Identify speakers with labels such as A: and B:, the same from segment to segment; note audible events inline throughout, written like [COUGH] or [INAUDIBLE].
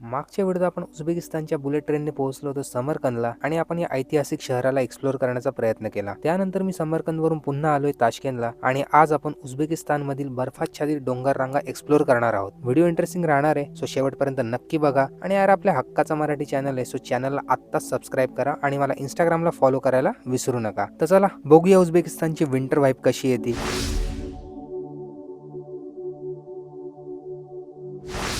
A: मागच्या व्हिडिओत आपण उझबेकिस्तानच्या बुलेट ट्रेनने पोहोचलो होतो समरकंदला आणि आपण या ऐतिहासिक शहराला एक्सप्लोर करण्याचा प्रयत्न केला. त्यानंतर मी समरकंदवरून पुन्हा आलोय ताशकेंदला आणि आज आपण उझबेकिस्तान मधील बर्फाच्छादित डोंगर रांगा एक्सप्लोर करणार आहोत. व्हिडिओ इंटरेस्टिंग राहणार आहे सो शेवटपर्यंत नक्की बघा. आणि यार आपल्या हक्काचा मराठी चॅनल आहे सो चॅनलला आत्ताच सबस्क्राईब करा आणि मला इंस्टाग्रामला फॉलो करायला विसरू नका. तर चला बघूया उझबेकिस्तानची विंटर वाईब कशी येते.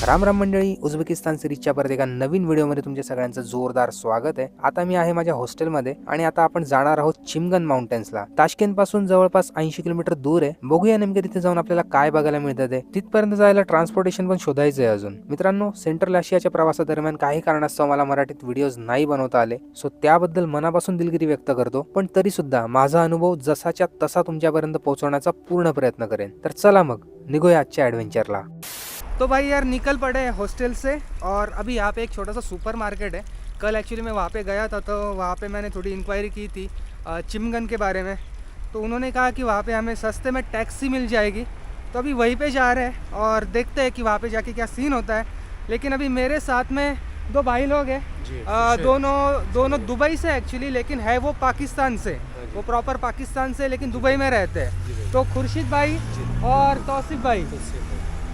A: राम राम मंडळी उझबेकिस्तान सिरीजच्या परत एका नवीन व्हिडिओमध्ये तुमच्या सगळ्यांचं जोरदार स्वागत आहे. आता मी आहे माझ्या हॉस्टेलमध्ये आणि आता आपण जाणार आहोत चिमगन माउंटेन्सला. ताशकेंदपासून जवळपास ऐंशी किलोमीटर दूर आहे. बघूया नेमके तिथे जाऊन आपल्याला काय बघायला मिळतं ते. तिथपर्यंत जायला ट्रान्सपोर्टेशन पण शोधायचं आहे अजून. मित्रांनो सेंट्रल आशियाच्या प्रवासादरम्यान काही कारणास्तव मला मराठीत व्हिडिओज नाही बनवता आले. सो त्याबद्दल मनापासून दिलगिरी व्यक्त करतो. पण तरी सुद्धा माझा अनुभव जसाच्या तसा तुमच्यापर्यंत पोहोचवण्याचा पूर्ण प्रयत्न करेन. तर चला मग निघूया आजच्या ऍडव्हेंचरला
B: तो भाई यार निकल पड़े हैं हॉस्टल से और अभी यहाँ पे एक छोटा सा सुपर मार्केट है। कल एक्चुअली मैं वहाँ पे गया था तो वहाँ पे मैंने थोड़ी इंक्वायरी की थी चिमगन के बारे में। तो उन्होंने कहा कि वहाँ पे हमें सस्ते में टैक्सी मिल जाएगी। तो अभी वहीं पे जा रहे हैं और देखते हैं कि वहाँ पे जाके क्या सीन होता है। लेकिन अभी मेरे साथ में दो भाई लोग हैं। दोनों दोनों दुबई से एक्चुअली लेकिन है वो पाकिस्तान से। वो प्रॉपर पाकिस्तान से लेकिन दुबई में रहते हैं। तो खुर्शीद भाई और तौसिफ भाई।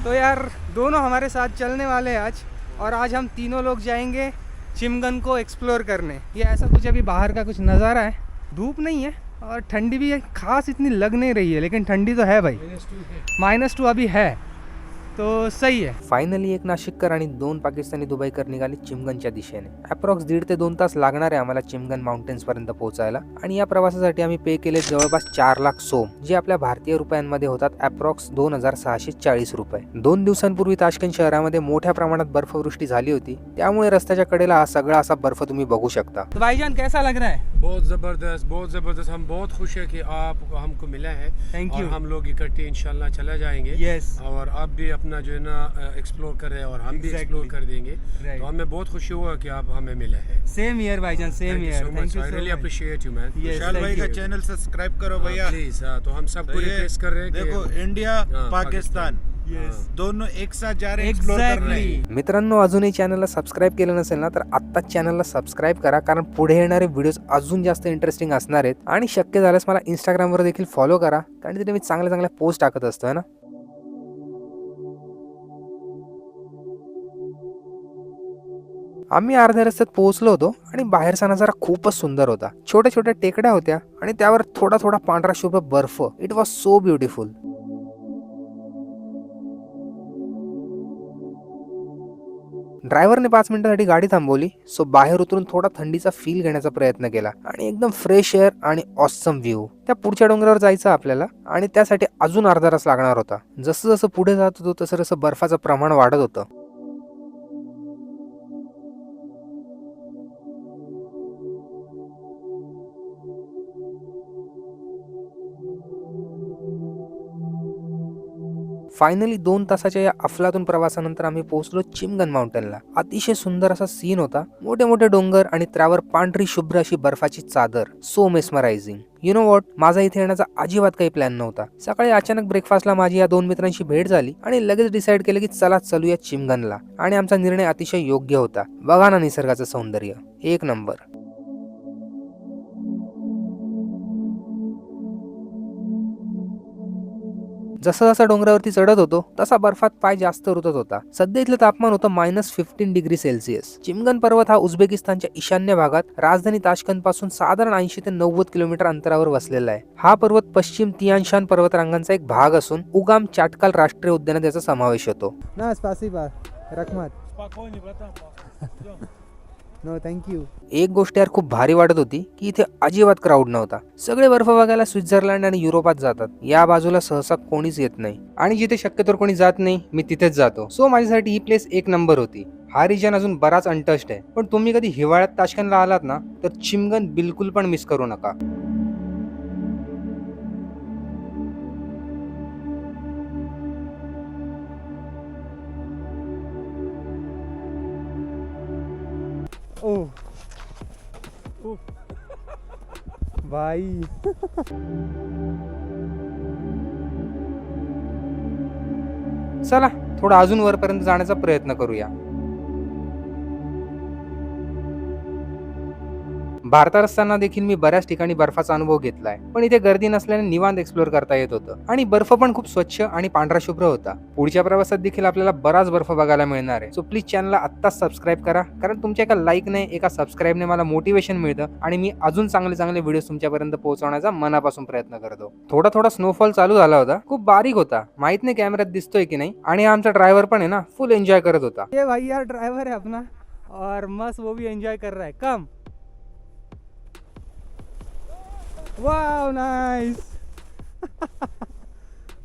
B: तो यार दोनों हमारे साथ चलने वाले हैं आज और आज हम तीनों लोग जाएँगे चिमगन को एक्सप्लोर करने। ये ऐसा कुछ अभी बाहर का कुछ नज़ारा है? धूप नहीं है और ठंडी भी है खास इतनी लग नहीं रही है लेकिन ठंडी तो है भाई। माइनस टू अभी है। तो सही है
A: फायनली एक नाशिककर आणि दोन पाकिस्तानी दुबईकर निघाले चिमगनच्या दिशेने. अप्रॉक्स दीड ते दोन तास लागणार आहे आम्हाला चिमगन माउंटेन्स पर्यंत पोहोचायला. आणि या प्रवासासाठी आम्ही पे केले जवळपास चार लाख सोम जे आपल्या भारतीय रुपयांमध्ये होतात अप्रॉक्स दोन हजार सहाशे चाळीस रुपये. दोन दिवसांपूर्वी ताशकंद शहरामध्ये मोठ्या प्रमाणात बर्फवृष्टी झाली होती. त्यामुळे रस्त्याच्या कडेला हा सगळा असा बर्फ तुम्ही बघू शकता.
B: भाईजान कैसा लग रहा है?
C: बहुत ज़बरदस्त बहुत ज़बरदस्त. हम बहुत खुश है कि आप हमको मिला है. और
B: you.
C: हम लोग इकट्ठे इंशाल्लाह चला जाएंगे.
B: Yes.
C: और आप भी अपना जो है ना एक्सप्लोर कर रहे हैं और हम भी
B: Exactly.
C: एक्सप्लोर कर देंगे
B: Right.
C: तो हमें बहुत खुशी हुआ कि आप हमें मिले हैं
B: सेम ईयर भाईजान same
C: year much. I really appreciate you, man.
B: Yes.
D: Vishal भाई का. चैनल सब्सक्राइब करो भैया
C: प्लीज तो हम सबको
D: ये
C: रिक्वेस्ट कर रहे हैं
D: देखो इंडिया पाकिस्तान
B: Yes.
D: दोनों एक साथ जा रहे हैं एक्सप्लोर करने
B: Exactly.
A: मित्रांनो अजूनही चॅनलला सबस्क्राईब केलं नसेल ना तर आत्ताच चॅनलला सबस्क्राईब करा कारण पुढे येणारे व्हिडिओज अजून जास्त इंटरेस्टिंग असणार आहेत आणि शक्य झाल्यास मला इंस्टाग्रामवर देखील फॉलो करा कारण तिथे मी चांगल्या चांगल्या पोस्ट टाकत असतो है ना आम्ही अर्ध्या रस्त्यात पोहोचलो होतो आणि बाहेरचा नजारा खूपच सुंदर होता. छोट्या छोट्या टेकड्या होत्या आणि त्यावर थोडा थोडा पांढरा शुभ्र बर्फ. इट वॉज सो ब्युटिफुल ड्रायव्हरने पाच मिनिटासाठी गाडी थांबवली. सो बाहेर उतरून थोडा थंडीचा फील घेण्याचा प्रयत्न केला आणि एकदम फ्रेश एअर आणि ऑसम व्ह्यू त्या पुढच्या डोंगरावर जायचं आपल्याला आणि त्यासाठी अजून अर्धा तास लागणार होता. जसं जसं पुढे जात होतो तसं तसं बर्फाचं प्रमाण वाढत होतं. फायनली दोन तासाच्या या अफलातून प्रवासानंतर आम्ही पोहोचलो चिमगन माउंटनला अतिशय सुंदर असा सीन होता. मोठे मोठे डोंगर आणि त्यावर पांढरी शुभ्र अशी बर्फाची चादर. So mesmerising you know what माझा इथे येण्याचा अजिबात काही प्लॅन नव्हता. सकाळी अचानक ब्रेकफास्टला माझी या दोन मित्रांशी भेट झाली आणि लगेच डिसाईड केलं की चला चलूया चिमगनला. आणि आमचा निर्णय अतिशय योग्य होता. बघा ना निसर्गाचं सौंदर्य. एक नंबर. जसं जसं डोंगरावरती चढत होतो तसा बर्फात पाय जास्त रुतत होता. सध्या इथलं तापमान होतं minus fifteen degree Celsius Chimgan पर्वत हा उझबेकिस्तानच्या ईशान्य भागात राजधानी ताशकंदपासून साधारण ऐंशी ते नव्वद किलोमीटर अंतरावर वसलेला आहे. हा पर्वत पश्चिम तियानशान पर्वतरांगांचा एक भाग असून उगाम चाटकाल राष्ट्रीय उद्यानात याचा समावेश होतो.
B: ना स्पासिबा रखमत. नो थँक्यू
A: एक गोष्ट यार खूप भारी वाटत होती की इथे अजिबात क्राऊड नव्हता. सगळे बर्फ बघायला स्वित्झर्लंड आणि युरोपात जातात. या बाजूला सहसा कोणीच येत नाही. आणि जिथे शक्यतो कोणी जात नाही मी तिथेच जातो. सो माझ्यासाठी ही प्लेस एक नंबर होती. हा रिजन अजून बराच अनटच्ड आहे. पण तुम्ही कधी हिवाळ्यात ताशकंदला आलात ना तर चिमगन बिलकुल पण मिस करू नका.
B: ओ। बाई।
A: चला थोडा अजून वरपर्यंत जाण्याचा प्रयत्न करूया. भारतात असताना देखील मी बऱ्याच ठिकाणी बर्फाचा अनुभव घेतलाय. पण इथे गर्दी नसल्याने निवांत एक्सप्लोर करता येत होतं. आणि बर्फ पण खूप स्वच्छ आणि पांढरा शुभ्र होता. पुढच्या प्रवासात देखील आपल्याला बराच बर्फ बघायला मिळणार आहे. सो प्लीज चॅनलला आत्ताच सबस्क्राईब करा. कारण तुमच्या एका लाईकने एका सबस्क्राईबने मला मोटिवेशन मिळतं. आणि मी अजून चांगले चांगले व्हिडिओ तुमच्यापर्यंत पोहोचवण्याचा मनापासून प्रयत्न करतो. थोडा थोडा स्नोफॉल चालू झाला होता. खूप बारीक होता. माहीत नाही कॅमेऱ्यात दिसतोय की नाही. आणि आमचा ड्रायव्हर पण आहे ना फुल एन्जॉय करत होता.
B: ये भाई यार ड्रायव्हर है अपना और मस्त वो भी एन्जॉय कर रहा है. कम वाह नाइस [LAUGHS]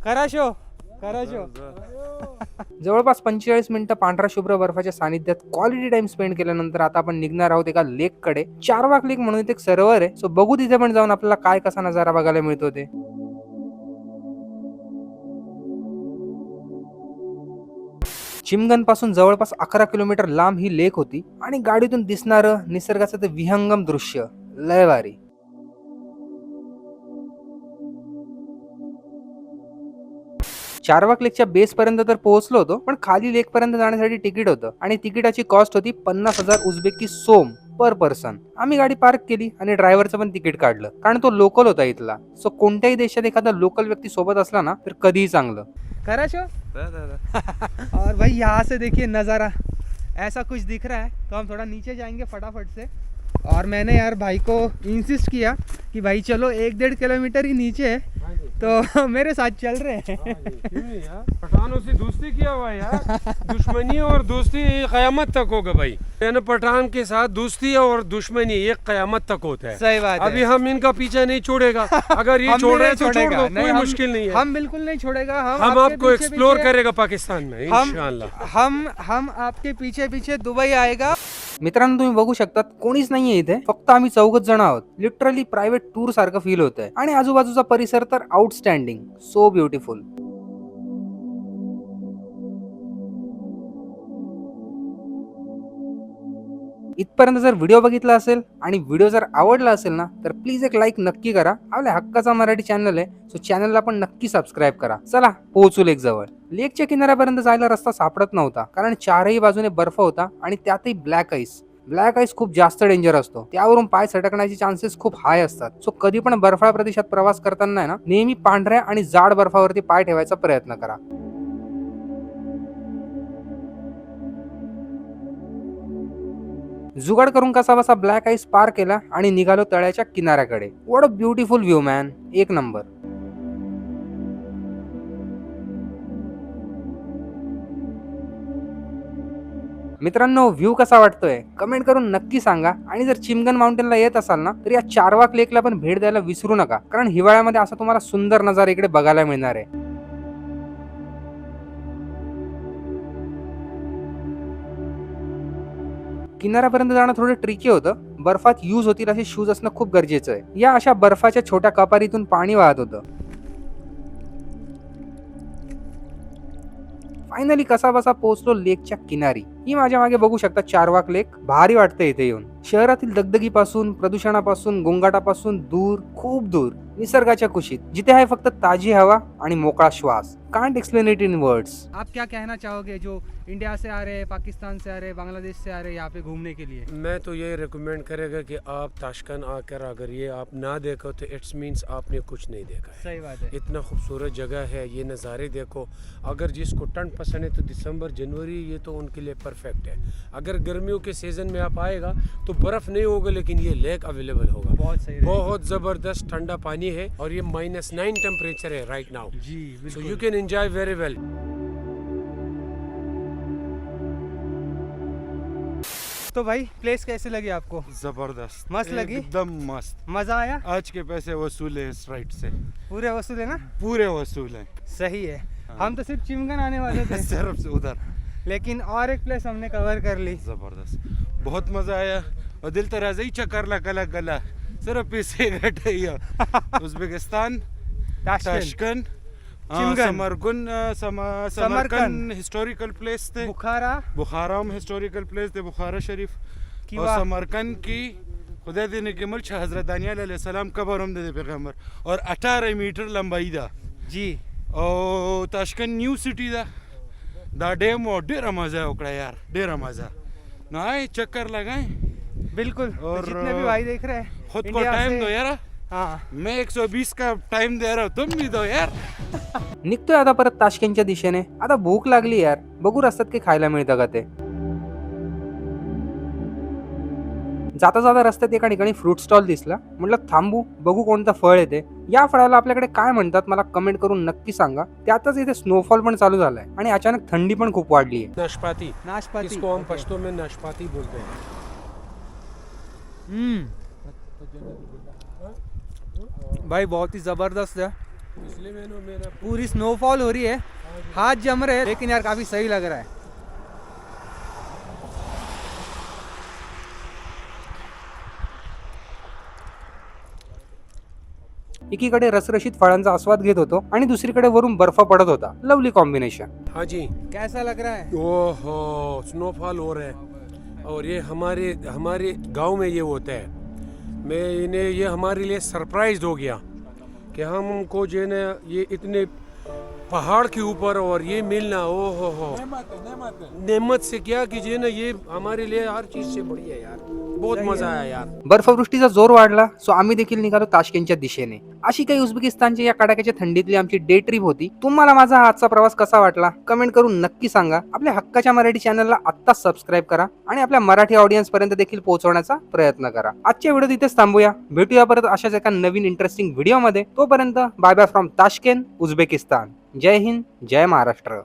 B: करा शो करा शो
A: जवळपास पंचेचाळीस मिनिटं पांढरा शुभ्र बर्फाच्या सानिध्यात क्वालिटी टाइम स्पेंड केल्यानंतर आता आपण निघणार आहोत एका लेककडे. चारवाक लेक म्हणून इथे एक सरोवर आहे. सो बघू तिथे पण जाऊन आपल्याला काय कसा नजारा बघायला मिळतो ते. चिमगनपासून जवळपास अकरा किलोमीटर लांब ही लेक होती. आणि गाडीतून दिसणारं निसर्गाचं ते विहंगम दृश्य लय भारी चारवाक लेकच्या बेस पर्यंत तर पोहोचलो होतो पण खाली लेक पर्यंत जाण्यासाठी तिकीट होतं. आणि तिकिटाची कॉस्ट होती पन्नास हजार उझबेकी सोम पर पर्सन. आम्ही गाडी पार्क केली आणि ड्रायव्हरचं पण तिकीट काढलं. कारण तो लोकल होता इथला. सो कोणत्याही देशात एखादा लोकल व्यक्ती सोबत असला ना तर कधीही चांगलं.
B: करा शो. [LAUGHS] और भाई यहाँ से देखिए नज़ारा. ऐसा कुछ दिख रहा है तो हम थोड़ा नीचे जाएंगे फटाफट से. और मैंने यार भाई को इंसिस्ट किया कि भाई चलो एक डेढ़ किलोमीटर ही नीचे है। तो [LAUGHS] मेरे साथ चल रहे हैं।
C: यार? पठानों से दोस्ती किया हुआ यार। [LAUGHS] दुश्मनी और दोस्ती कयामत तक होगा भाई। मैंने पठान के साथ दोस्ती और दुश्मनी ये कयामत तक होता है।
B: सही बात
C: अभी
B: है।
C: हम इनका पीछा नहीं छोड़ेगा। [LAUGHS] अगर ये छोड़ रहे हैं तो छोड़ दो कोई मुश्किल नहीं है।
B: हम बिल्कुल नहीं छोड़ेगा। हम,
C: हम
B: आपको
C: एक्सप्लोर करेगा पाकिस्तान में
B: हम हम हम आपके पीछे पीछे दुबई आएगा।
A: मित्रांनो तुम्ही बघू शकतात कोणीच नाहीये इथे. फक्त आम्ही चौघच जण आहोत. लिटरली प्रायव्हेट टूर सारखं फील होत आहे आणि आजूबाजूचा परिसर तर आउटस्टँडिंग सो ब्युटिफुल इथपर्यंत जर व्हिडिओ बघितला असेल आणि व्हिडिओ जर आवडला असेल ना तर प्लीज एक लाईक नक्की करा. आपल्या हक्काचा मराठी चॅनल आहे सो चॅनलला पण नक्की सबस्क्राईब करा. चला पोहोचू लेक जवळ. लेकच्या किनाऱ्यापर्यंत जायला रस्ता सापडत नव्हता कारण चारही बाजूने बर्फ होता आणि त्यातही ब्लॅक आईस ब्लॅक आईस खूप जास्त डेंजर असतो. त्यावरून पाय सटकण्याचे चान्सेस खूप हाय असतात. सो कधी पण बर्फाळ प्रदेशात प्रवास करताना आहे ना नेहमी पांढऱ्या आणि जाड बर्फावरती पाय ठेवायचा प्रयत्न करा. जुगाड करून कसा बसा ब्लॅक आईस पार केला आणि निघालो तळ्याच्या किनाऱ्याकडे. What a beautiful view man एक नंबर. मित्रांनो व्ह्यू कसा वाटतोय? कमेंट करून नक्की सांगा. आणि जर चिमगन माउंटेनला येत असाल ना तर या चारवाक लेकला पण भेट द्यायला विसरू नका. कारण हिवाळ्यामध्ये असा तुम्हाला सुंदर नजारा इकडे बघायला मिळणार आहे. किनाऱ्यापर्यंत जाणं थोडं ट्रिकी होतं. बर्फात यूज होतील असे शूज असणं खूप गरजेचं आहे. या अशा बर्फाच्या छोट्या कपारीतून पाणी वाहत होतं. फायनली कसा बसा पोहोचलो लेकच्या किनारी. ही माझ्या मागे बघू शकता चारवाक लेक भारी वाटतं इथे येऊन. शहरातील दगदगीपासून प्रदूषणापासून गोंगाटापासून दूर खूप दूर निसर्गाच्या कुशीत जिथे आहे फक्त ताजी हवा आणि मोकळा श्वास. Can't explain it in words
B: आप क्या कहना चाहोगे जो इंडिया से आ रहे हैं पाकिस्तान से आ रहे हैं बांग्लादेश से आ रहे हैं यहाँ पे घूमने के लिए?
C: मैं तो ये रिकमेंड करेगा कि आप ताशकंद आकर अगर ये आप ना देखो तो इट्स मीन्स आपने कुछ नहीं देखा है।
B: सही बात है।
C: इतना खूबसूरत जगह है ये नज़ारे देखो। अगर जिसको ठंड पसंद है तो दिसंबर जनवरी ये तो उनके लिए परफेक्ट है। अगर गर्मियों के सीज़न में आप आएगा तो बर्फ़ नहीं होगा लेकिन ये लेक अवेलेबल होगा।
B: बहुत सही
C: बहुत ज़बरदस्त ठंडा पानी है और ये माइनस नाइन टेम्परेचर है right now
B: G so
C: you can enjoy very well
B: तो भाई प्लेस कैसे लगी आपको?
D: ज़बरदस्त।
B: मस्त लगी?
D: एकदम मस्त।
B: मज़ा आया?
D: आज के पैसे वसूल है इस राइड से।
B: पूरे वसूल है ना?
D: पूरे वसूल है।
B: सही है। हम तो सिर्फ़ चिमगन आने वाले [LAUGHS] थे।
D: सिर्फ़ उधर।
B: लेकिन और एक प्लेस हमने कवर कर ली।
D: ज़बरदस्त। बहुत मजा आया और दिल तो राजा ही चक्कर कला गला सिर्फ पैसे [LAUGHS] घटे Uzbekistan
B: Tashkent
D: Tashkent
B: चिमगन।
D: समरकुन
B: Samarkand.
D: Samarkand historical place थे
B: बुखारा
D: बुखारा में हिस्टोरिकल प्लेस थे बुखारा शरीफ
B: की
D: और
B: वाह।
D: समरकंद की खुदा दिन के मुल्क हजरत दानियाल सलाम कबर हम दे पैगम्बर और 18 मीटर लंबाई दा
B: जी
D: और ताशकंद न्यू सिटी दा दा डेम और डेरा मजा है ओकड़ा यार डेरा मजा ना चक्कर लगाए।
B: बिल्कुल तो
D: और,
B: जितने भी भाई देख रहे हैं
D: खुद को टाइम
B: से-
D: दो यार।
B: हाँ।
D: मैं 120 का टाइम दे रहा हूँ तुम भी दो यार।
A: निघतोय आता परत ताशकेंटच्या दिशेने. आता भूक लागली यार. बघू रस्त्यात काही खायला मिळतं का ते. जाता जाता रस्त्यात एका ठिकाणी फ्रूट स्टॉल दिसला. म्हटलं थांबू बघू कोणतं फळ येते. या फळाला आपल्याकडे काय म्हणतात मला कमेंट करून नक्की सांगा. त्यातच इथे स्नोफॉल पण चालू झालाय आणि अचानक थंडी पण खूप वाढली आहे
C: नाशपाती.
B: नाशपाती.
C: इसको हम. पश्तो में नाशपाती बोलते हैं.
B: हम्म. भाई बहुत ही ज़बरदस्त है।
C: इसलिए मैंने मेरा
B: पूरी स्नोफॉल हो रही है। हाथ जम रहे हैं लेकिन यार काफ़ी सही लग रहा है।
A: एकीकडे रसरशीत फळांचा आस्वाद घेत होतो आणि दुसरीकडे वरून बर्फ पडत होता. लवली कॉम्बिनेशन
C: हाँ जी.
B: कैसा लग रहा है?
C: ओहो स्नोफॉल हो रहा है। और ये हमारे हमारे गांव में ये होता है। मैं इन्हें ये हमारे लिए सरप्राइज हो गया कि हमको जो है ना ये इतने पहाड़ के ऊपर और ये मिलना ओ हो। हो नेमत से क्या कि जो है ना ये हमारे लिए हर चीज से बढ़िया है यार। बहुत मजा आया यार.
A: बर्फवृष्टीचा जोर वाढला सो आम्ही देखील निघालो ताशकेंटच्या दिशेने. अशी काही उझबेकिस्तानच्या या कडाक्याच्या थंडीतली आमची डे ट्रिप होती. तुम्हाला माझा हा आजचा प्रवास कसा वाटला? कमेंट करून नक्की सांगा. आपल्या हक्काच्या मराठी चॅनलला आत्ताच सबस्क्राईब करा आणि आपल्या मराठी ऑडियन्स पर्यंत देखील पोहोचवण्याचा प्रयत्न करा. आजच्या व्हिडिओ इथेच थांबूया. भेटूया परत अशाच एका नवीन इंटरेस्टिंग व्हिडिओमध्ये तोपर्यंत bye bye from Tashkent Uzbekistan. Jai Hind Jai Maharashtra.